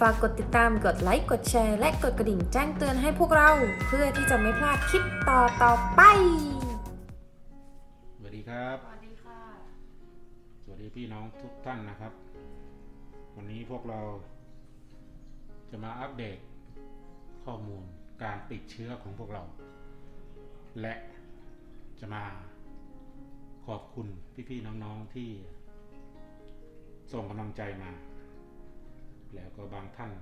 ฝากกดติดตามกดไลค์กดแชร์ และกดกระดิ่งแจ้งเตือนให้พวกเรา เพื่อที่จะไม่พลาดคลิปต่อต่อไป สวัสดีครับ สวัสดีค่ะ สวัสดีพี่น้องทุกท่านนะครับ วันนี้พวกเราจะมาอัปเดตข้อมูลการติดเชื้อของพวกเรา และจะมาขอบคุณพี่ๆน้องๆที่ส่งกำลังใจมา แล้วก็บางท่าน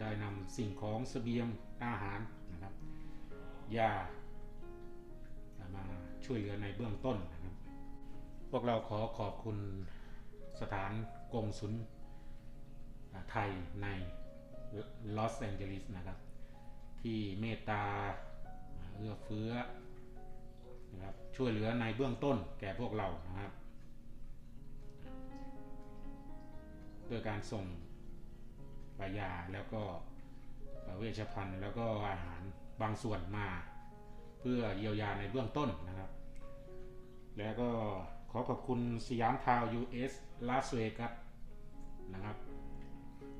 ได้นำสิ่งของเสบียงอาหารนะครับยามาช่วยเหลือในเบื้องต้นนะครับ พวกเราขอขอบคุณสถานกงสุลไทยในลอสแองเจลิสนะครับ ที่เมตตาเอื้อเฟื้อนะครับช่วยเหลือในเบื้องต้นแก่พวกเรานะครับโดยการส่ง ปายาแล้วก็เวชภัณฑ์แล้วก็อาหารบางส่วนมา เพื่อเยียวยาในเบื้องต้นนะครับ แล้วก็ขอขอบคุณสยามทาว US ลาสเวกัสนะครับ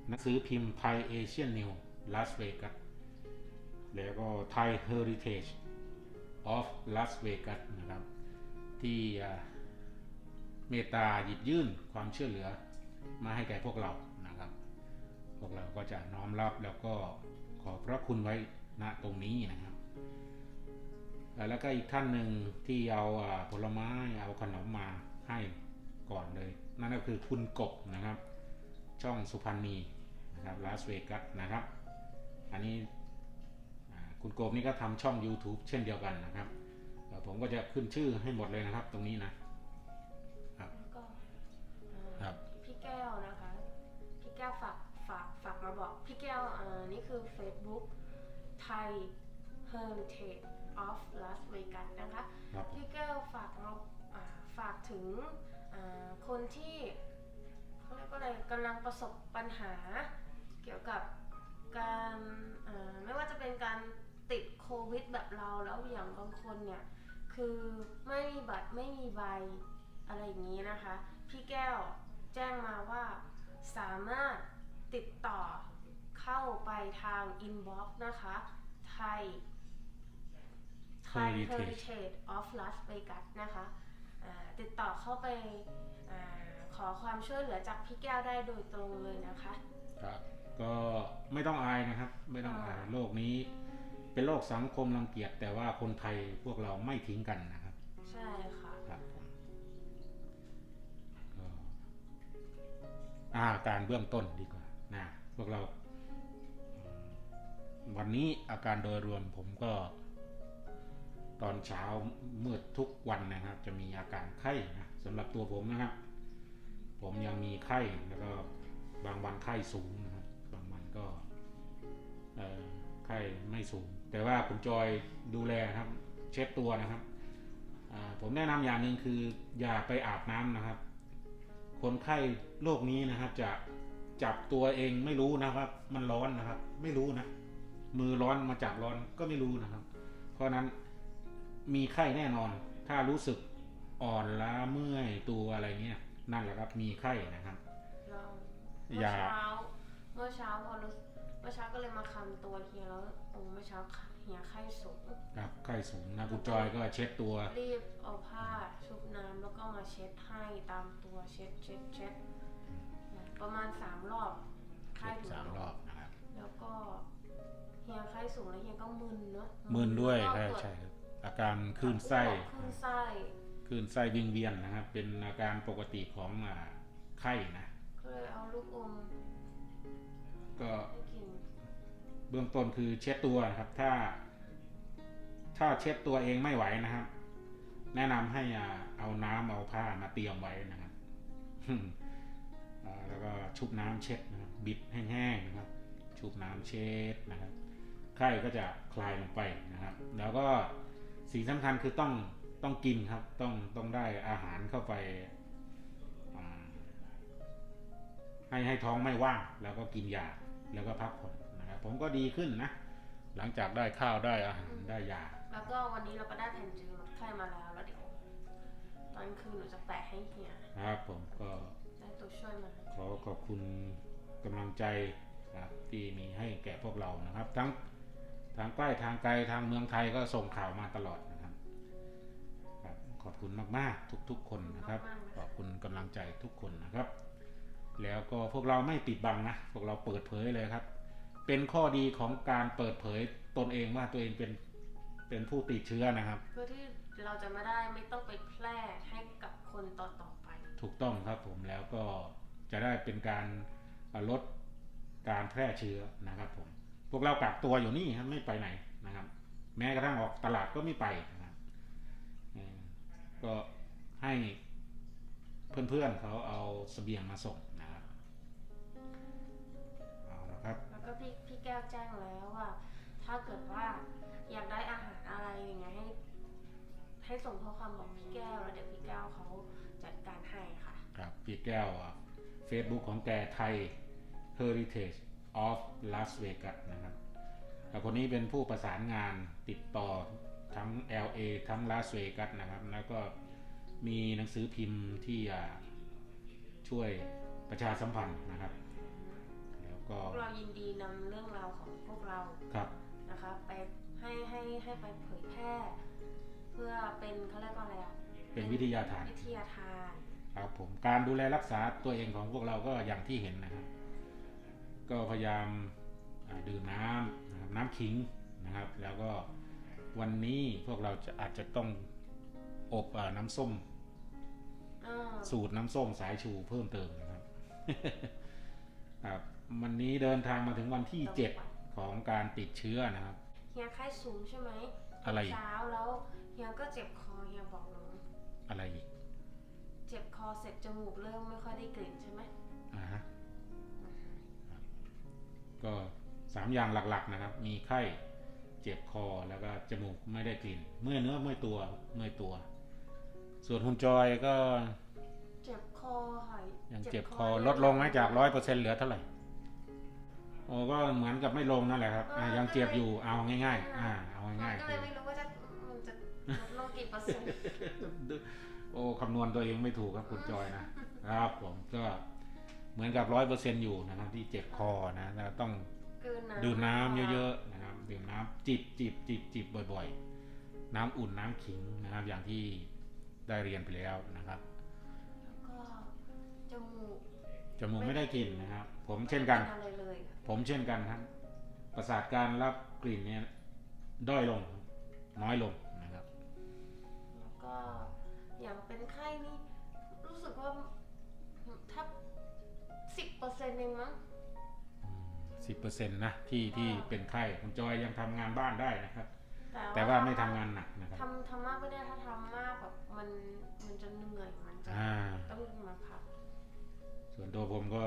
หนังสือพิมพ์ไทยเอเชียนนิวลาสเวกัสแล้วก็ไทยเฮอริเทจออฟลาสเวกัสนะครับ ที่เมตตาหยิบยื่นความช่วยเหลือมาให้แก่พวกเรา พวกเราก็จะน้อมรับแล้วก็ขอพระคุณไว้ณตรงนี้นะครับ แล้วก็อีกท่านหนึ่งที่เอาผลไม้เอาขนมมาให้ก่อนเลย นั่นก็คือคุณกบนะครับ ช่องสุพรรณีนะครับลาสเวกัสนะครับ อันนี้คุณกบนี่ก็ทำช่อง YouTube เช่นเดียวกันนะครับ ผมก็จะขึ้นชื่อให้หมดเลยนะครับตรงนี้นะ คือ Facebook Thai Heritage of Las Vegas นะคะครับพี่แก้วฝากเราอ่าฝากถึงอ่าคนที่เขาเรียกว่าอะไรกำลังประสบปัญหาเกี่ยวกับการอ่าไม่ว่าจะเป็นการติดโควิดแบบเราแล้วอย่างบางคนเนี่ย คือไม่มีบัตรไม่มีใบอะไรอย่างนี้นะคะ พี่แก้วแจ้งมาว่าสามารถติดต่อ เข้าไปทางอินบ็อกซ์นะคะ ไทย ไทย Heritage Heritage of Las Vegas นะคะอ่าติดต่อเข้าไปอาขอความช่วยเหลือจากพี่แก้วได้โดยตรงเลยนะคะครับก็ไม่ต้องอายนะครับ ไม่ต้องอายโลกนี้ เป็นโลกสังคมรังเกียจแต่ว่าคนไทยพวกเราไม่ทิ้งกันนะครับ ใช่ค่ะครับผมก็อาการเบื้องต้นดีกว่านะพวกเราอืม วันนี้อาการโดยรวมผมก็ ตอนเช้ามืดทุกวันนะครับ จะมีอาการไข้นะสำหรับตัวผมนะครับ ผมยังมีไข้แล้วก็บางวันไข้สูงนะครับบางวันก็ไข้ไม่สูง แต่ว่าคุณจอยดูแลครับ เช็ดตัวนะครับผมแนะนำอย่างหนึ่งคืออย่าไปอาบน้ำนะครับ คนไข้โรคนี้นะครับจะจับตัวเองไม่รู้นะครับ มันร้อนนะครับ ไม่รู้นะ มือร้อนมาจับร้อนก็ไม่รู้นะครับ เพราะฉะนั้นมีไข้แน่นอน ถ้ารู้สึกอ่อนล้าเมื่อยตัวอะไรเงี้ยนั่นแหละครับ มีไข้นะครับเราอเมื่อย่าเช้าเมื่อเช้าพอรู้เมื่อเช้าก็เลยมาคำตัวเฮียแล้วโอ้เมื่อเช้าเฮียไข้สูงครับไข้สูงนะคุณจอยก็เช็ดตัว รีบเอาผ้าชุบน้ำแล้วก็มาเช็ดให้ตามตัวเช็ดเช็ดเช็ดประมาณสามรอบไข้เช็ดถึงสามลงรอบนะครับ แล้วก็ เฮียไข้สูงแล้วเฮียก็มึนเนอะมึนด้วยแล้ใช่ก็ใช่ครับอาการคลื่นไส้คลื่นไส้คลื่นไส้วิงเวียนนะครับ เป็นอาการปกติของอ่าไข้นะก็เลยเอาลูกอมก็ให้กินเบื้องต้นคือเช็ดตัวนะครับ ถ้า ถ้าเช็ดตัวเองไม่ไหวนะครับ แนะนำให้อ่าเอาน้ำเอาผ้ามาเตรียมไว้นะครับอ่าแล้วก็ชุบน้ำเช็ดนะครับบิดแห้งๆนะครับ ชุบน้ำเช็ดนะครับ ไข้ก็จะคลายลงไปนะครับ แล้วก็สิ่งสำคัญคือต้องต้องกินครับ ต้องต้องได้อาหารเข้าไปอ่าให้ให้ท้องไม่ว่าง แล้วก็กินยาแล้วก็พักผ่อนนะครับ ผมก็ดีขึ้นนะ หลังจากได้ข้าวได้อาหารได้ยา แล้วก็วันนี้เราก็ได้แผ่นจืดไข้มาแล้วแล้วเดี๋ยวตอนคืนหนูจะแปะให้เฮียนะครับผมก็ได้ตัวช่วยมาขอขอบคุณกำลังใจครับที่มีให้แก่พวกเรานะครับ ทั้ง ทางใกล้ทางไกลทางเมืองไทยก็ส่งข่าวมาตลอดนะครับครับขอบคุณมากๆ ทุกๆ คนนะครับมากๆนะคะขอบคุณกำลังใจทุกคนนะครับ แล้วก็พวกเราไม่ปิดบังนะพวกเราเปิดเผยเลยครับ เป็นข้อดีของการเปิดเผยตนเองว่าตัวเองเป็นเป็นผู้ติดเชื้อนะครับ เพื่อที่เราจะไม่ได้ไม่ต้องไปแพร่ให้กับคนต่อๆไป ถูกต้องครับผมแล้วก็จะได้เป็นการลดการแพร่เชื้อนะครับผม พวกเรากักตัวอยู่นี่ครับไม่ไปไหนนะครับ แม้กระทั่งออกตลาดก็ไม่ไปนะครับเออก็ให้เพื่อนๆเขาเอาเสบียงมาส่งนะครับเอาละครับแล้วก็พี่พี่แก้วแจ้งแล้วว่า ถ้าเกิดว่าอยากได้อาหารอะไรอย่างเงี้ยให้ให้ส่งข้อความบอกพี่แก้วแล้วเดี๋ยวพี่แก้วเขาจัดการให้ค่ะ ครับพี่แก้วเฟซบุ๊กของแกไทย Heritage of Las Vegas นะครับแล้วคนนี้เป็นผู้ประสานงานติดต่อทั้ง LA ทั้ง Las Vegas นะครับ แล้วก็มีหนังสือพิมพ์ที่อ่าช่วยประชาสัมพันธ์นะครับ แล้วก็พวกเรายินดีนำเรื่องราวของพวกเราครับนะคะไปให้ให้ให้ไปเผยแพร่ เพื่อเป็นเขาเรียกว่าอะไรอะเป็นวิทยาทานวิทยาทานครับผมการดูแลรักษาตัวเองของพวกเราก็อย่างที่เห็นนะครับ ก็พยายามอ่าดื่มน้ำนะครับน้ำขิงนะครับ แล้วก็วันนี้พวกเราจะอาจจะต้องอบอาน้ำส้มอ่าสูตรน้ำส้มสายชูเพิ่มเติมนะครับครับวันนี้เดินทางมาถึงวันที่ 7 ของการติดเชื้อนะครับเฮียไข้สูงใช่ไหมอะไรอีกเช้าแล้วเฮียก็เจ็บคอเฮียบอกหนูอะไรอีก เจ็บคอเสร็จจมูกเริ่มไม่ค่อยได้กลิ่นใช่ไหมอ่าฮะครับ ก็สามอย่างหลักๆนะครับ มีไข้เจ็บคอแล้วก็จมูกไม่ได้กลิ่น เมื่อยเนื้อเมื่อยตัวเมื่อยตัว ส่วนคุณจอยก็เจ็บคอค่ะยังเจ็บคอลดลงไหมจากร้อยเปอร์เซ็นเหลือเท่าไหร่โอ้ก็เหมือนกับไม่ลงนั่นแหละครับอะยังเจ็บอยู่เอาง่ายๆอ่าเอาง่ายก็ๆเลยไม่รู้ว่าจะมันจะลดลงกี่เปอร์เซ็นต์โอ้คำนวณตัวเองไม่ถูกครับคุณจอยนะครับผมก็ เหมือนกับร้อยเปอร์เซ็นอยู่นะครับที่เจ็บคอนะแล้วต้องกลืนน้ำดื่มน้ำเยอะๆนะครับดื่มน้ำจิบจิบจิบจิบบ่อยๆ น้ำอุ่นน้ำขิงนะครับ อย่างที่ได้เรียนไปแล้วนะครับแล้วก็จมูกจมูกไม่ได้กลิ่นนะครับ ผมเช่นกันไม่อะไรเลยค่ะผมเช่นกันครับประสาทการรับกลิ่นเนี่ยด้อยลงครับน้อยลงนะครับ แล้วก็อย่างเป็นไข้นี่รู้สึกว่าถ้าสิบ เปอร์เซ็นต์เองมั้งสิบเปอร์เซ็นต์นะที่ที่อ่าเป็นไข้คุณจอยยังทำงานบ้านได้นะครับ แต่ว่าไม่ทำงานหนักนะครับทำทำมากไม่ได้ถ้าทำมากแบบมันมันจะเหนื่อยมันจะอ่าต้องมาพักส่วนตัวผมก็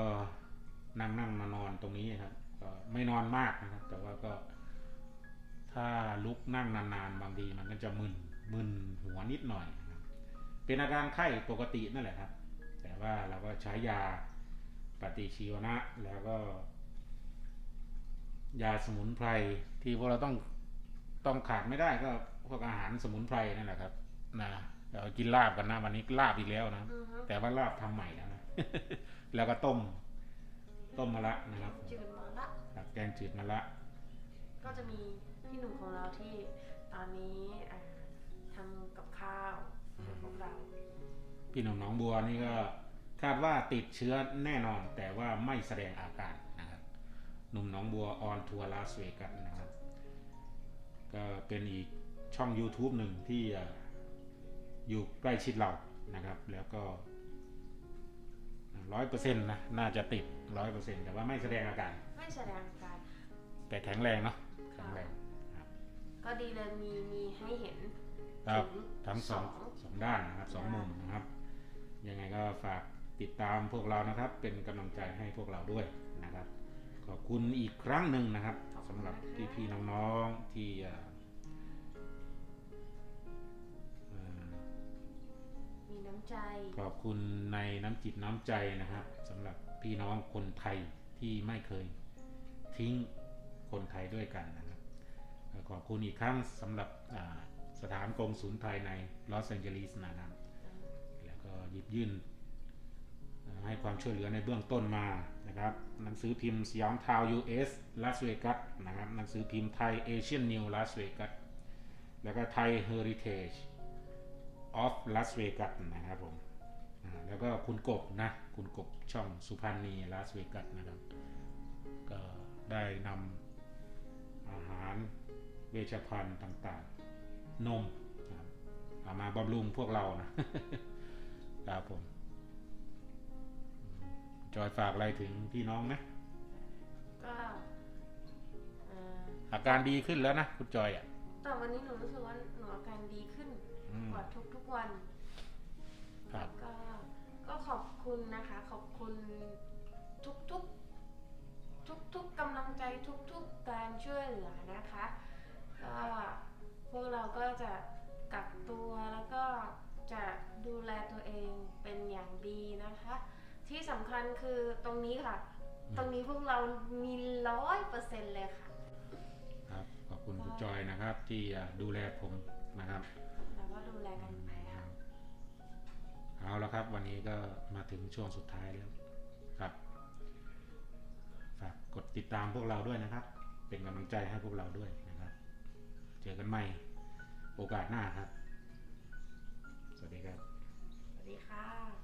นั่งนั่งมานอนตรงนี้ครับก็ไม่นอนมากนะครับ แต่ว่าก็ ถ้าลุกนั่งนานๆบางทีมันก็จะมึนมึนหัวนิดหน่อยนะครับเป็นอาการไข้ปกตินั่นแหละครับ แต่ว่าเราก็ใช้ยา ปฏิชีวนะ แล้วก็ ยาสมุนไพรที่พวกเราต้องต้องขาดไม่ได้ก็พวกอาหารสมุนไพรนั่นแหละครับนะเดี๋ยวกินลาบกันนะวันนี้ลาบอีกแล้วนะอือฮึแต่ว่าลาบทำใหม่แล้วนะแล้วก็ต้ม ต้มมะระนะครับจืดมาละครับแกงจืดมะระก็จะมีพี่หนุ่มของเราที่ตอนนี้อ่าทำกับข้าวให้พวกเราพี่หนุ่มหน้องบัวนี่ก็ คาดว่าติดเชื้อแน่นอนแต่ว่าไม่แสดงอาการนะครับหนุ่มหน้องบัวออนทัวร์ลาสเวกัสนะครับ ก็เป็นอีกช่อง YouTube หนึ่งที่อ่าอยู่ใกล้ชิดเรานะครับ แล้วก็ร้อยเปอร์เซ็นต์นะน่าจะติดร้อยเปอร์เซ็นต์แต่ว่าไม่แสดงอาการ ไม่แสดงอาการ แต่แข็งแรงเนาะแข็งแรงครับก็ดีเลยมีมีให้เห็นครับถึงทั้งสองสองสองด้านนะครับสองมุมนะครับ ยังไงก็ฝาก ติดตามพวกเรานะครับ เป็นกำลังใจให้พวกเราด้วยนะครับ ขอบคุณอีกครั้งหนึ่งนะครับสำหรับพี่พี่ๆน้องๆที่เอ่อเอ่อมีน้ำใจ ขอบคุณในน้ำจิตน้ำใจนะครับสำหรับพี่น้องคนไทยที่ไม่เคยทิ้งคนไทยด้วยกันนะครับเอ่อขอบคุณอีกครั้งสำหรับอ่าสถานกงศูนย์ไทยในลอสแองเจลิสนะครับ แล้วก็หยิบยื่นเอ่อ ให้ความช่วยเหลือในเบื้องต้นมานะครับหนังสือพิมพ์สยามทาว US ลาสเวกัสนะครับหนังสือพิมพ์ไทยเอเชียนนิวลาสเวกัสแล้วก็ไทยเฮอริเทจออฟลาสเวกัสนะครับผมแล้วก็คุณกบนะคุณกบช่องสุพรรณีลาสเวกัสนะครับก็ได้นำอาหารเวชภัณฑ์ต่างๆ นมนะครับเอามาบำรุงพวกเรานะครับผม อยฝากอะไรถึงพี่น้องนะก็เอ่ออาการดีขึ้นแล้วนะคุณจอยอะแต่วันนี้หนูรู้สึกว่าหนูอาการดีขึ้นอืม กว่าทุกๆวันครับก็ก็ขอบคุณนะคะ ขอบคุณทุกๆ ทุกๆกำลังใจทุกๆการช่วยเหลือนะคะ คัญคือตรงนี้ค่ะ ตรงนี้พวกเรามีร้อยเปอร์เซ็นต์เลยค่ะ ครับ ขอบคุณคุณจอยนะครับ ที่อะดูแลผมนะครับแล้วก็ดูแลกันไปค่ะเอาละครับ วันนี้ก็มาถึงช่วงสุดท้ายแล้วครับฝากกดติดตามพวกเราด้วยนะครับ เป็นกำลังใจให้พวกเราด้วยนะครับ เจอกันใหม่โอกาสหน้าครับ สวัสดีครับ สวัสดีค่ะ